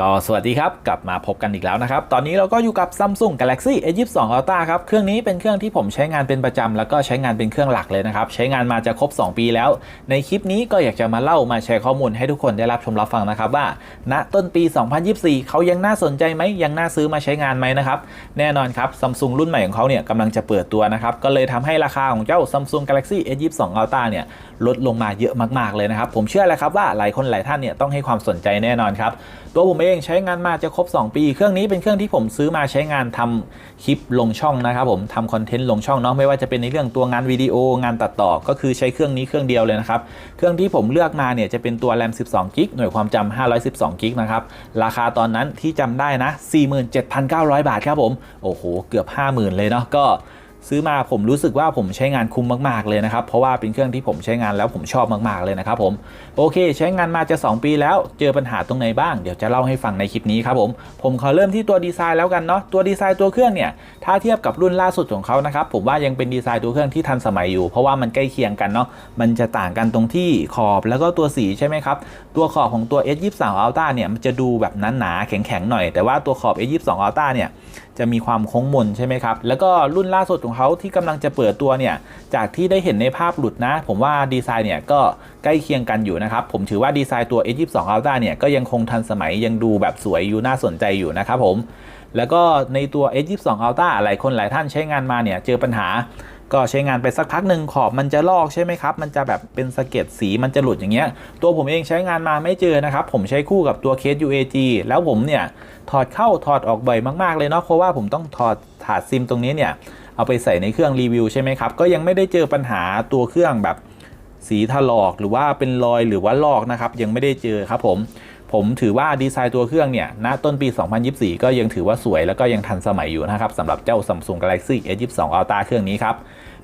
ก็สวัสดีครับ กลับมาพบกันอีกแล้วนะครับ ตอนนี้เราก็อยู่กับ Samsung Galaxy A22 Ultra ครับ เครื่องนี้เป็นเครื่องที่ผมใช้งานเป็นประจำแล้วก็ใช้งานเป็นเครื่องหลักเลยนะครับ ใช้งานมาจะครบ 2 ปีแล้ว ในคลิปนี้ก็อยากจะมาเล่ามาแชร์ข้อมูลให้ทุกคนได้รับชมรับฟังนะครับว่า ณต้นปี 2024 เขายังน่าสนใจไหมยังน่าซื้อมาใช้งานไหมนะครับ แน่นอนครับ Samsung รุ่นใหม่ของเขาเนี่ยกำลังจะเปิดตัวนะครับก็เลยทำให้ราคาของเจ้า Samsung Galaxy A22 Ultra เนี่ยลดลงมาเยอะมากๆเลยนะครับผมเชื่อแล้วครับว่าหลายคนหลายท่านเนี่ยต้องให้ความสนใจแน่นอนครับตัวผมเองใช้งานมาจะครบ 2 ปี เครื่องนี้เป็นเครื่องที่ผมซื้อมาใช้งานทำคลิปลงช่องนะครับผมทำคอนเทนต์ลงช่องเนาะไม่ว่าจะเป็นในเรื่องตัวงานวิดีโอ งานตัดต่อ ก็คือใช้เครื่องนี้เครื่องเดียวเลยนะครับ เครื่องที่ผมเลือกมาเนี่ยจะเป็นตัว RAM 12 g b หน่วยความจำ512 g b นะครับ ราคาตอนนั้นที่จำได้นะ 47,900 บาทครับผม โอ้โห เกือบ 50,000 เลยเนาะก็ ซื้อมาผมรู้สึกว่าผมใช้งานคุ้มมากๆเลยนะครับ เพราะว่าเป็นเครื่องที่ผมใช้งานแล้วผมชอบมากๆเลยนะครับผมโอเค ใช้งานมาจะ 2 ปีแล้วเจอปัญหาตรงไหนบ้างเดี๋ยวจะเล่าให้ฟังในคลิปนี้ครับผมผมขอเริ่มที่ตัวดีไซน์แล้วกันเนาะตัวดีไซน์ตัวเครื่องเนี่ยถ้าเทียบกับรุ่นล่าสุดของเขานะครับผมว่ายังเป็นดีไซน์ตัวเครื่องที่ทันสมัยอยู่ เพราะว่ามันใกล้เคียงกันเนาะมันจะต่างกันตรงที่ขอบแล้วก็ตัวสีใช่ไหมครับตัวขอบของตัว S23 Ultra เนี่ยมันจะดูแบบหนาๆแข็งๆหน่อย แต่ว่าตัวขอบ S22 Ultra เนี่ย จะมีความโค้งมนใช่ไหมครับ แล้วก็รุ่นล่าสุดของเขาที่กำลังจะเปิดตัวเนี่ยจากที่ได้เห็นในภาพหลุดนะ ผมว่าดีไซน์เนี่ยก็ใกล้เคียงกันอยู่นะครับ ผมถือว่าดีไซน์ตัว S22 Ultra เนี่ยก็ยังคงทันสมัยยังดูแบบสวยอยู่น่าสนใจอยู่นะครับผมแล้วก็ในตัว S22 Ultra หลายคนหลายท่านใช้งานมาเนี่ยเจอปัญหา ก็ใช้งานไปสักพักหนึ่งขอบมันจะลอกใช่ไหมครับ มันจะแบบเป็นสะเก็ดสีมันจะหลุดอย่างเงี้ย ตัวผมเองใช้งานมาไม่เจอนะครับ ผมใช้คู่กับตัวเคส UAG แล้วผมเนี่ยถอดเข้าถอดออกบ่อยมากๆเลยเนาะ เพราะว่าผมต้องถอดถาดซิมตรงนี้เนี่ยเอาไปใส่ในเครื่องรีวิวใช่ไหมครับ ก็ยังไม่ได้เจอปัญหาตัวเครื่องแบบสีถลอกหรือว่าเป็นรอยหรือว่าลอกนะครับ ยังไม่ได้เจอครับผม ผมถือว่าดีไซน์ตัวเครื่องเนี่ยณต้นปี 2024 ก็ยังถือว่าสวยแล้วก็ยังทันสมัยอยู่นะครับสำหรับเจ้า Samsung Galaxy S22 Ultra เครื่องนี้ครับ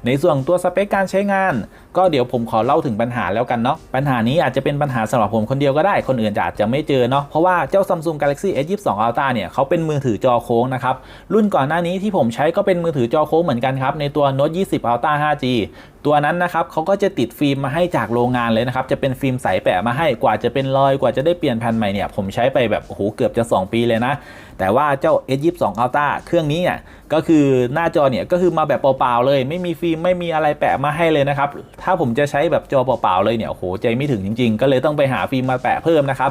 ในส่วนตัวสเปคการใช้งาน ก็เดี๋ยวผมขอเล่าถึงปัญหาแล้วกันเนาะปัญหานี้อาจจะเป็นปัญหาสำหรับผมคนเดียวก็ได้คนอื่นอาจจะไม่เจอเนาะเพราะว่าเจ้า Samsung Galaxy S22 Ultra เนี่ยเขาเป็นมือถือจอโค้งนะครับรุ่นก่อนหน้านี้ที่ผมใช้ก็เป็นมือถือจอโค้งเหมือนกันครับในตัว Note 20 Ultra 5G ตัวนั้นนะครับเขาก็จะติดฟิล์มมาให้จากโรงงานเลยนะครับจะเป็นฟิล์มใสแปะมาให้กว่าจะเป็นรอยกว่าจะได้เปลี่ยนแผ่นใหม่เนี่ยผมใช้ไปแบบโอ้โหเกือบจะ 2 ปีเลยนะ แต่ว่าเจ้า S22 Ultra เครื่องนี้เนี่ยก็คือหน้าจอเนี่ยก็คือมาแบบเปล่าๆเลยไม่มีฟิล์มไม่มีอะไรแปะมาให้เลยนะครับ ถ้าผมจะใช้แบบจอเปล่าๆเลยเนี่ยโหใจไม่ถึงจริง ๆ ก็เลยต้องไปหาฟิล์มมาแปะเพิ่มนะครับ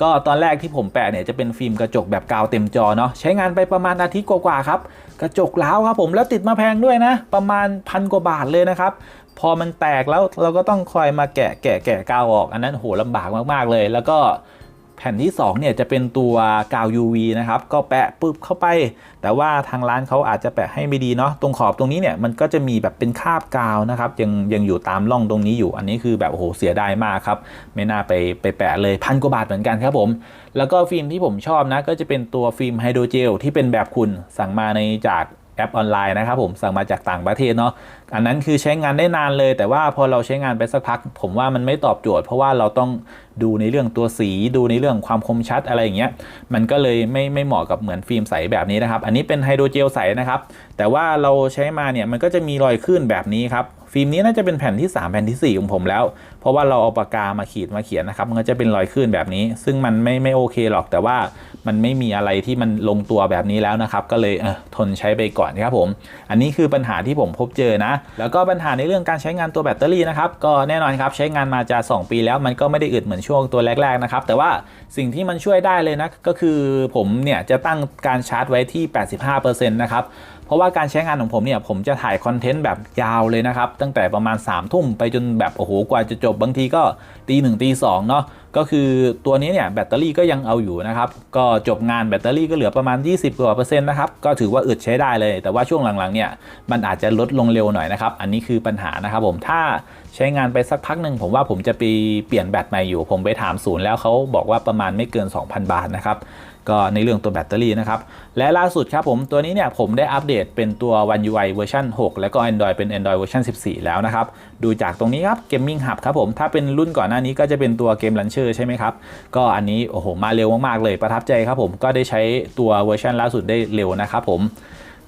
ก็ตอนแรกที่ผมแปะเนี่ยจะเป็นฟิล์มกระจกแบบกาวเต็มจอเนาะใช้งานไปประมาณอาทิตย์กว่าๆครับ กระจกล้าวครับผมแล้วติดมาแพงด้วยนะ ประมาณพันกว่าบาทเลยนะครับ พอมันแตกแล้วเราก็ต้องคอยมาแกะแกะแกะกาวออก อันนั้นโหลำบากมากๆเลย แล้วก็ แผ่นที่2เนี่ยจะเป็นตัวกาว UV นะครับก็แปะปุ๊บเข้าไป แต่ว่าทางร้านเขาอาจจะแปะให้ไม่ดีเนาะตรงขอบตรงนี้เนี่ยมันก็จะมีแบบเป็นคราบกาวนะครับยังยังอยู่ตามร่องตรงนี้อยู่ อันนี้คือแบบโอ้โหเสียดายมากครับไม่น่าไปไปแปะเลยพันกว่าบาทเหมือนกันครับผม แล้วก็ฟิล์มที่ผมชอบนะก็จะเป็นตัวฟิล์มไฮโดรเจลที่เป็นแบบคุณสั่งมาในจาก แอปออนไลน์นะครับผมสั่งมาจากต่างประเทศเนาะอันนั้นคือใช้งานได้นานเลย แต่ว่าพอเราใช้งานไปสักพัก ผมว่ามันไม่ตอบโจทย์ เพราะว่าเราต้องดูในเรื่องตัวสี ดูในเรื่องความคมชัดอะไรอย่างเงี้ยมันก็เลยไม่ไม่เหมาะกับเหมือนฟิล์มใสแบบนี้นะครับ อันนี้เป็นไฮโดรเจลใสนะครับ แต่ว่าเราใช้มาเนี่ยมันก็จะมีรอยขึ้นแบบนี้ครับ ฟิล์มนี้น่าจะเป็นแผ่นที่ 3 แผ่นที่ 4 ของผมแล้ว เพราะว่าเราเอาปากกามาขีดมาเขียนนะครับ มันก็จะเป็นรอยขึ้นแบบนี้ ซึ่งมันไม่ไม่โอเคหรอก แต่ว่ามันไม่มีอะไรที่มันลงตัวแบบนี้แล้วนะครับ ก็เลยเออทนใช้ไปก่อนครับผม อันนี้คือปัญหาที่ผมพบเจอนะ แล้วก็ปัญหาในเรื่องการใช้งานตัวแบตเตอรี่นะครับ ก็แน่นอนครับใช้งานมาจะ 2 ปีแล้ว มันก็ไม่ได้อึดเหมือนช่วงตัวแรกๆนะครับ แต่ว่าสิ่งที่มันช่วยได้เลยนะ ก็คือผมเนี่ยจะตั้งการชาร์จไว้ที่ 85%นะครับ เพราะว่าการใช้งานของผมเนี่ยผมจะถ่ายคอนเทนต์แบบยาวเลยนะครับ ตั้งแต่ประมาณ3ามทุ่มไปจนแบบโอ้โหกว่าจะจบบางทีก็ตีหนึ่งตีสองเนาะก็คือตัวนี้เนี่ยแบตเตอรี่ก็ยังเอาอยู่นะครับ ก็จบงานแบตเตอรี่ก็เหลือประมาณ 20กว่าเปอร์เซ็นต์นะครับ ก็ถือว่าอึดใช้ได้เลย แต่ว่าช่วงหลังๆเนี่ยมันอาจจะลดลงเร็วหน่อยนะครับ อันนี้คือปัญหานะครับผมถ้าใช้งานไปสักพักหนึ่งผมว่าผมจะไปเปลี่ยนแบตใหม่อยู่ ผมไปถามศูนย์แล้วเขาบอกว่าประมาณไม่เกิน 2,000 บาทนะครับ ก็ในเรื่องตัวแบตเตอรี่นะครับ และล่าสุดครับผมตัวนี้เนี่ยผมได้อัปเดตเป็นตัว One UI เวอร์ชัน6 แล้วก็ Android เป็น Android เวอร์ชัน14 แล้วนะครับ ดูจากตรงนี้ครับ Gaming Hub ครับผม ถ้าเป็นรุ่นก่อนหน้านี้ก็จะเป็นตัวเกม Launcher ใช่ไหมครับ ก็อันนี้โอ้โหมาเร็วมากๆเลยประทับใจครับผมก็ได้ใช้ตัวเวอร์ชันล่าสุดได้เร็วนะครับผม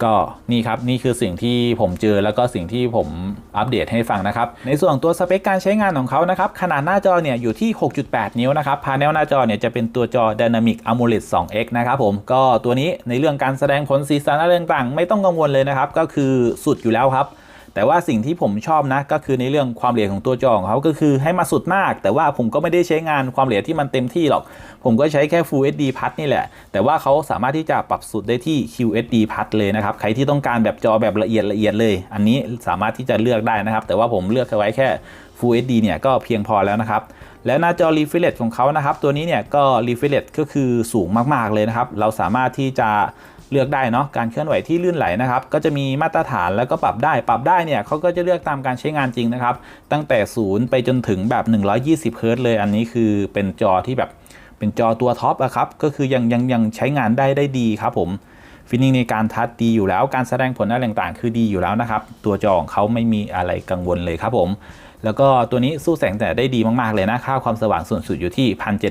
ก็นี่ครับนี่คือสิ่งที่ผมเจอแล้วก็สิ่งที่ผมอัปเดตให้ฟังนะครับ ในส่วนของตัวสเปคการใช้งานของเขานะครับ ขนาดหน้าจอเนี่ยอยู่ที่ 6.8 นิ้วนะครับพาเนลหน้าจอเนี่ยจะเป็นตัวจอ Dynamic AMOLED 2X นะครับผมก็ตัวนี้ในเรื่องการแสดงผลสีสันอะไรต่างๆ ไม่ต้องกังวลเลยนะครับ ก็คือสุดอยู่แล้วครับ แต่ว่าสิ่งที่ผมชอบนะก็คือในเรื่องความละเอียดของตัวจอของเขาก็คือให้มาสุดมาก แต่ว่าผมก็ไม่ได้ใช้งานความละเอียดที่มันเต็มที่หรอก ผมก็ใช้แค่ Full HD Plus นี่แหละ แต่ว่าเขาสามารถที่จะปรับสุดได้ที่ QHD Plus เลยนะครับ ใครที่ต้องการแบบจอแบบละเอียดละเอียดเลย อันนี้สามารถที่จะเลือกได้นะครับ แต่ว่าผมเลือกไว้แค่ Full HD เนี่ยก็เพียงพอแล้วนะครับ แล้วหน้าจอ refresh ของเขานะครับ ตัวนี้เนี่ยก็ refresh ก็คือสูงมากๆเลยนะครับ เราสามารถที่จะเลือกได้เนาะการเคลื่อนไหวที่ลื่นไหลนะครับ ก็จะมีมาตรฐานแล้วก็ปรับได้ ปรับได้เนี่ยเขาก็จะเลือกตามการใช้งานจริงนะครับ ตั้งแต่ศูนย์ไปจนถึงแบบ 120เฮิร์ตเลย อันนี้คือเป็นจอที่แบบเป็นจอตัวท็อปอะครับ ก็คือยังยังยังใช้งานได้ได้ดีครับผมฟินิ่งในการทัชดีอยู่แล้ว การแสดงผลอะไรต่างๆ คือดีอยู่แล้วนะครับ ตัวจอของเขาไม่มีอะไรกังวลเลยครับผม แล้วก็ตัวนี้สู้แสงแต่ได้ดีมากๆเลยนะ ค่าความสว่างสูงสุดอยู่ที่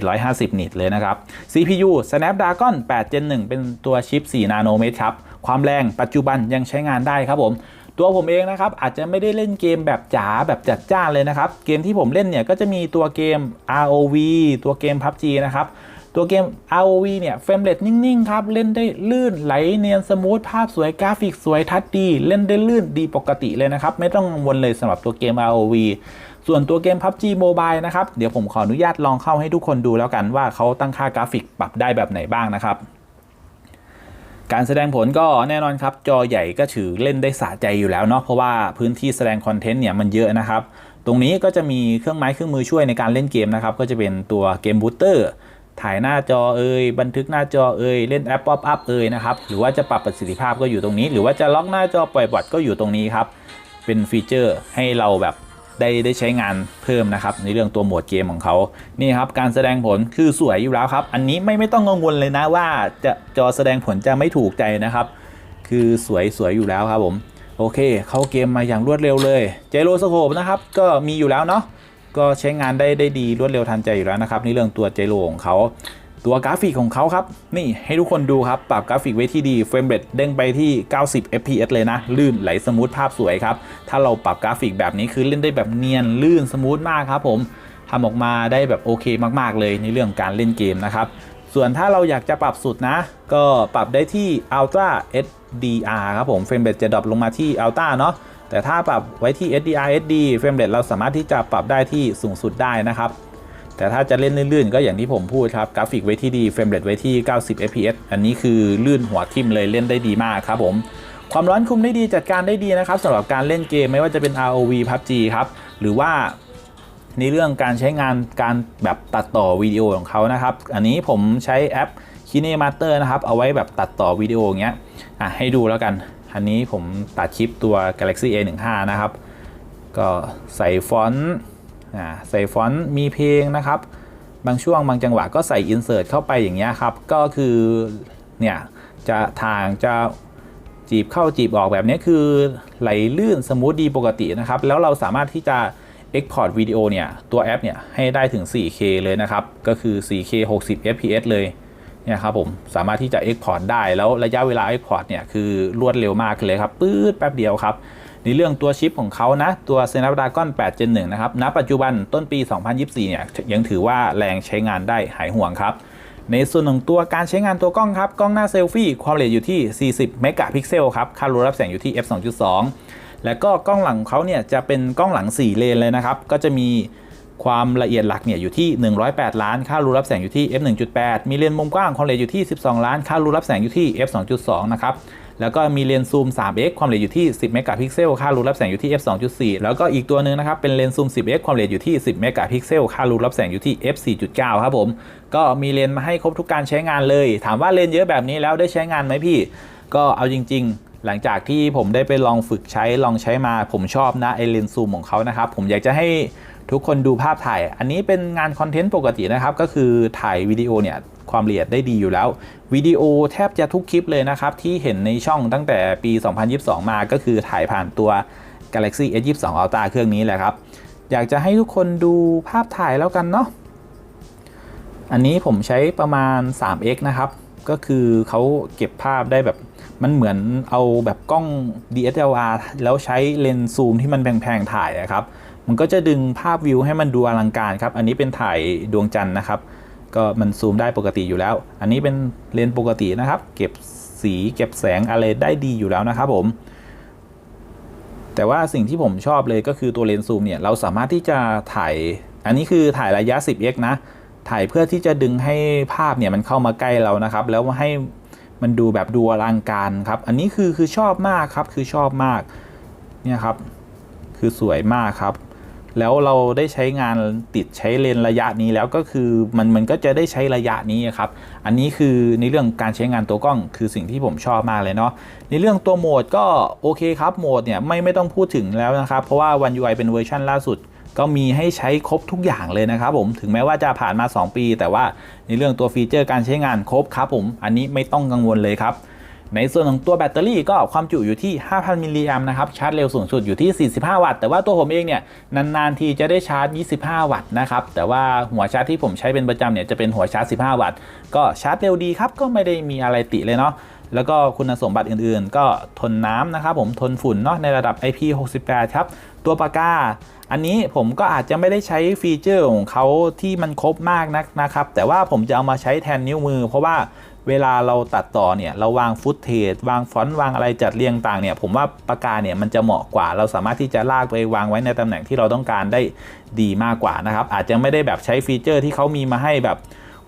1750 นิตเลยนะครับ CPU Snapdragon 8 Gen 1 เป็นตัวชิป 4 นาโนเมตรครับ ความแรงปัจจุบันยังใช้งานได้ครับผม ตัวผมเองนะครับอาจจะไม่ได้เล่นเกมแบบจ๋าแบบจัดจ้านเลยนะครับ เกมที่ผมเล่นเนี่ยก็จะมีตัวเกม ROV ตัวเกม PUBG นะครับ ตัวเกม ROV เนี่ยเฟรมเรทนิ่ง ๆ ครับ เล่นได้ลื่นไหลเนียนสมูท ภาพสวยกราฟิกสวยทัดดี เล่นได้ลื่นดีปกติเลยนะครับ ไม่ต้องกังวลเลยสำหรับตัวเกม ROV ส่วนตัวเกม PUBG Mobile นะครับ เดี๋ยวผมขออนุญาตลองเข้าให้ทุกคนดูแล้วกันว่าเขาตั้งค่ากราฟิกปรับได้แบบไหนบ้างนะครับ การแสดงผลก็แน่นอนครับ จอใหญ่ก็ถือเล่นได้สะใจอยู่แล้วเนาะเพราะว่าพื้นที่แสดงคอนเทนต์เนี่ยมันเยอะนะครับ ตรงนี้ก็จะมีเครื่องไม้เครื่องมือช่วยในการเล่นเกมนะครับก็จะเป็นตัวเกมบูตเตอร์ ถ่ายหน้าจอเอ่ยบันทึกหน้าจอเอ่ยเล่นแอปป๊อปอัพเอ่ยนะครับหรือว่าจะปรับประสิทธิภาพก็อยู่ตรงนี้ หรือว่าจะล็อกหน้าจอปล่อยบอทก็อยู่ตรงนี้ครับ เป็นฟีเจอร์ให้เราแบบได้ได้ใช้งานเพิ่มนะครับ ในเรื่องตัวโหมดเกมของเขานี่ครับการแสดงผลคือสวยอยู่แล้วครับ อันนี้ไม่ไม่ต้องกังวลเลยนะว่าจะจอแสดงผลจะไม่ถูกใจนะครับ คือสวยสวยอยู่แล้วครับผมโอเค เข้าเกมมาอย่างรวดเร็วเลยเจโรสโคปนะครับก็มีอยู่แล้วเนาะ ก็ใช้งานได้ได้ดีรวดเร็วทันใจอยู่แล้วนะครับนี่เรื่องตัวเจโรของเขาตัวกราฟิกของเขาครับ นี่ให้ทุกคนดูครับ ปรับกราฟิกไว้ที่ดีเฟรมเรทเด้งไปที่ 90 fps เลยนะ ลื่นไหลสมูทภาพสวยครับ ถ้าเราปรับกราฟิกแบบนี้คือเล่นได้แบบเนียนลื่นสมูทมากครับผมทำออกมาได้แบบโอเคมากๆเลยในเรื่องการเล่นเกมนะครับ ส่วนถ้าเราอยากจะปรับสุดนะ ก็ปรับได้ที่ Ultra SDR ครับผมเฟรมเรทจะดรอปลงมาที่ Ultra เนาะ แต่ถ้าปรับไว้ที่ SDR SD เฟรมเรทเราสามารถที่จะปรับได้ที่สูงสุดได้นะครับ แต่ถ้าจะเล่นลื่นๆ ก็อย่างที่ผมพูดครับ กราฟิกไว้ที่ดี เฟรมเรทไว้ที่ 90 fps อันนี้คือลื่นหัวทิ่มเลยเล่นได้ดีมากครับผม ความร้อนคุมได้ดีจัดการได้ดีนะครับสำหรับการเล่นเกมไม่ว่าจะเป็น ROV PUBG ครับ หรือว่าในเรื่องการใช้งานการแบบตัดต่อวิดีโอของเขานะครับ อันนี้ผมใช้แอป KineMaster นะครับ เอาไว้แบบตัดต่อวิดีโออย่างเงี้ย อะให้ดูแล้วกัน อันนี้ผมตัดคลิปตัว Galaxy A15 นะครับ ก็ใส่ฟอนต์ใส่ฟอนต์มีเพลงนะครับ บางช่วงบางจังหวะก็ใส่อินเสิร์ตเข้าไปอย่างเงี้ยครับ ก็คือเนี่ยจะทางจะจีบเข้าจีบออกแบบนี้คือไหลลื่นสมูทดีปกตินะครับ แล้วเราสามารถที่จะ Export วิดีโอเนี่ย ตัวแอปเนี่ย ให้ได้ถึง 4K เลยนะครับ ก็คือ 4K 60 fps เลย เนี่ยครับผมสามารถที่จะ Export ได้แล้วระยะเวลา Export เนี่ยคือรวดเร็วมากเลยครับปื๊ดแป๊บเดียวครับในเรื่องตัวชิปของเขานะ ตัว Snapdragon 8 Gen 1 นะครับ ณ ปัจจุบันต้นปี 2024 เนี่ย ยังถือว่าแรงใช้งานได้หายห่วงครับ ในส่วนของตัวการใช้งานตัวกล้องครับ กล้องหน้าเซลฟี่ ความละเอียดอยู่ที่ 40 เมกะพิกเซลครับ ค่ารูรับแสงอยู่ที่ f 2.2 และก็กล้องหลังเขาเนี่ยจะเป็นกล้องหลัง 4 เลนเลยนะครับ ก็จะมี ความละเอียดหลักเนี่ยอยู่ที่ 108 ล้าน ค่ารูรับแสงอยู่ที่ f 1.8 มีเลนส์มุมกว้างความละเอียดอยู่ที่ 12 ล้าน ค่ารูรับแสงอยู่ที่ f 2.2 นะครับ แล้วก็มีเลนส์ซูม 3x ความละเอียดอยู่ที่ 10 เมกะพิกเซล ค่ารูรับแสงอยู่ที่ f 2.4 แล้วก็อีกตัวหนึ่งนะครับ เป็นเลนส์ซูม 10x ความละเอียดอยู่ที่ 10 เมกะพิกเซล ค่ารูรับแสงอยู่ที่ f 4.9 ครับผม ก็มีเลนส์มาให้ครบทุกการใช้งานเลย ถามว่าเลนส์เยอะแบบนี้แล้วได้ใช้งานไหมพี่ ก็เอาจริง ๆหลังจากที่ผมได้ไปลองฝึกใช้ลองใช้มาผมชอบนะไอเลนส์ซูมของเขานะครับ ผมอยากจะให้ ทุกคนดูภาพถ่าย อันนี้เป็นงานคอนเทนต์ปกตินะครับ ก็คือถ่ายวิดีโอเนี่ยความละเอียดได้ดีอยู่แล้ว วิดีโอแทบจะทุกคลิปเลยนะครับ ที่เห็นในช่องตั้งแต่ปี 2022 มาก็คือถ่ายผ่านตัว Galaxy S22 Ultra เครื่องนี้แหละครับ อยากจะให้ทุกคนดูภาพถ่ายแล้วกันเนาะอันนี้ผมใช้ประมาณ 3x นะครับ ก็คือเขาเก็บภาพได้แบบ มันเหมือนเอาแบบกล้อง DSLR แล้วใช้เลนส์ซูมที่มันแพงๆถ่ายอะครับ มันก็จะดึงภาพวิวให้มันดูอลังการครับ อันนี้เป็นถ่ายดวงจันทร์นะครับ ก็มันซูมได้ปกติอยู่แล้ว อันนี้เป็นเลนส์ปกตินะครับ เก็บสีเก็บแสงอะไรได้ดีอยู่แล้วนะครับผม แต่ว่าสิ่งที่ผมชอบเลยก็คือตัวเลนส์ซูมเนี่ย เราสามารถที่จะถ่าย อันนี้คือถ่ายระยะ 10x นะ ถ่ายเพื่อที่จะดึงให้ภาพเนี่ยมันเข้ามาใกล้เรานะครับ แล้วให้ มันดูแบบดูอลังการครับ อันนี้คือคือชอบมากครับ คือชอบมาก เนี่ยครับ คือสวยมากครับ แล้วเราได้ใช้งานติดใช้เลนระยะนี้แล้วก็คือมันมันก็จะได้ใช้ระยะนี้ครับ อันนี้คือในเรื่องการใช้งานตัวกล้องคือสิ่งที่ผมชอบมากเลยเนาะ ในเรื่องตัวโหมดก็โอเคครับ โหมดเนี่ยไม่ไม่ต้องพูดถึงแล้วนะครับ เพราะว่า One UI เป็นเวอร์ชันล่าสุด ก็มีให้ใช้ครบทุกอย่างเลยนะครับผมถึงแม้ว่าจะผ่านมา 2 ปี แต่ว่าในเรื่องตัวฟีเจอร์การใช้งานครบครับผมอันนี้ไม่ต้องกังวลเลยครับในส่วนของตัวแบตเตอรี่ก็ความจุอยู่ที่ 5,000 มิลลิแอมนะครับ ชาร์จเร็วสูงสุดอยู่ที่ 45 วัตต์ แต่ว่าตัวผมเองเนี่ย นาน ๆ ทีจะได้ชาร์จ 25 วัตต์นะครับ แต่ว่าหัวชาร์จที่ผมใช้เป็นประจำเนี่ย จะเป็นหัวชาร์จ 15 วัตต์ ก็ชาร์จเร็วดีครับ ก็ไม่ได้มีอะไรติเลยเนาะ แล้วก็คุณสมบัติอื่นๆ ก็ทนน้ำนะครับผมทนฝุ่นเนาะในระดับ IP68 ครับ ตัวปากกา อันนี้ผมก็อาจจะไม่ได้ใช้ฟีเจอร์ของเขาที่มันครบมากนักนะครับ แต่ว่าผมจะเอามาใช้แทนนิ้วมือ เพราะว่าเวลาเราตัดต่อเนี่ยเราวางฟุตเทจวางฟอนต์วางอะไรจัดเรียงต่างเนี่ยผมว่าปากกาเนี่ยมันจะเหมาะกว่า เราสามารถที่จะลากไปวางไว้ในตำแหน่งที่เราต้องการได้ดีมากกว่านะครับอาจจะไม่ได้แบบใช้ฟีเจอร์ที่เขามีมาให้แบบ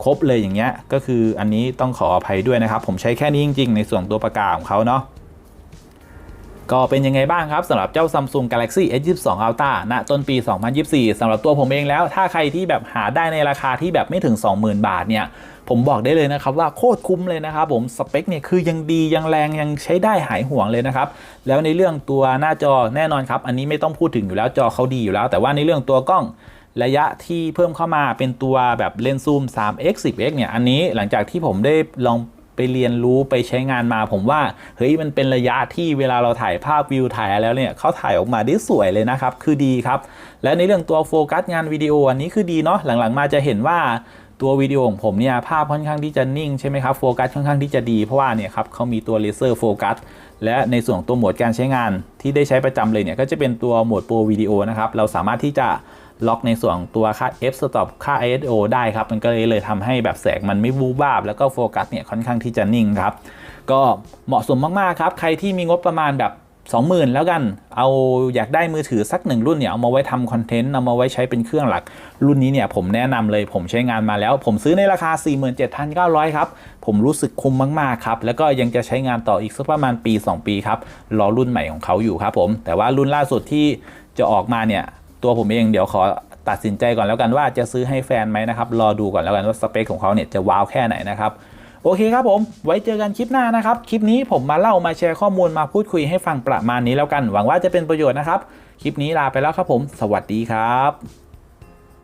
ครบเลยอย่างเงี้ยก็คืออันนี้ต้องขออภัยด้วยนะครับ ผมใช้แค่นี้จริง ๆ ในส่วนตัวปากกาศของเขาเนาะก็เป็นยังไงบ้างครับสำหรับเจ้า Samsung Galaxy S22 Ultra ณต้นปี 2024 สำหรับตัวผมเองแล้ว ถ้าใครที่แบบหาได้ในราคาที่แบบไม่ถึง 20,000 บาทเนี่ย ผมบอกได้เลยนะครับว่าโคตรคุ้มเลยนะครับผม สเปคเนี่ยคือยังดียังแรงยังใช้ได้หายห่วงเลยนะครับ แล้วในเรื่องตัวหน้าจอแน่นอนครับ อันนี้ไม่ต้องพูดถึงอยู่แล้วจอเขาดีอยู่แล้ว แต่ว่าในเรื่องตัวกล้อง ระยะที่เพิ่มเข้ามาเป็นตัวแบบเลนส์ซูม 3x 10x เนี่ย อันนี้หลังจากที่ผมได้ลองไปเรียนรู้ไปใช้งานมาผมว่า เฮ้ยมันเป็นระยะที่เวลาเราถ่ายภาพวิวถ่ายแล้วเนี่ยเขาถ่ายออกมาได้สวยเลยนะครับ คือดีครับ และในเรื่องตัวโฟกัสงานวิดีโออันนี้คือดีเนาะหลังๆ มาจะเห็นว่าตัววิดีโอของผมเนี่ยภาพค่อนข้างที่จะนิ่งใช่ไหมครับโฟกัสค่อนข้างที่จะดีเพราะว่าเนี่ยครับเขามีตัวเลเซอร์โฟกัสและในส่วนของตัวโหมดการใช้งานที่ได้ใช้ประจำเลยเนี่ยก็จะเป็นตัวโหมดโปรวิดีโอนะครับเราสามารถที่จะ ล็อกในส่วนของตัวค่า f stop ค่า ISO ได้ครับ มันก็เลยเลยทำให้แบบแสงมันไม่วูบวาบ แล้วก็โฟกัสเนี่ยค่อนข้างที่จะนิ่งครับ ก็เหมาะสมมากๆครับ ใครที่มีงบประมาณแบบ20,000 แล้วกัน เอาอยากได้มือถือสักหนึ่งรุ่นเนี่ย เอามาไว้ทำคอนเทนต์ เอามาไว้ใช้เป็นเครื่องหลัก รุ่นนี้เนี่ยผมแนะนำเลยผมใช้งานมาแล้ว ผมซื้อในราคา 47,900 ครับ ผมรู้สึกคุ้มมาก ๆ ครับ แล้วก็ยังจะใช้งานต่ออีกสักประมาณปี 2 ปีครับ รอรุ่นใหม่ของเขาอยู่ครับผม แต่ว่ารุ่นล่าสุดที่จะออกมาเนี่ย ตัวผมเองเดี๋ยวขอตัดสินใจก่อนแล้วกันว่าจะซื้อให้แฟนไหมนะครับ รอดูก่อนแล้วกันว่าสเปคของเขาเนี่ยจะว้าวแค่ไหนนะครับ โอเคครับผม ไว้เจอกันคลิปหน้านะครับ คลิปนี้ผมมาเล่ามาแชร์ข้อมูลมาพูดคุยให้ฟังประมาณนี้แล้วกัน หวังว่าจะเป็นประโยชน์นะครับ คลิปนี้ลาไปแล้วครับผม สวัสดีครับ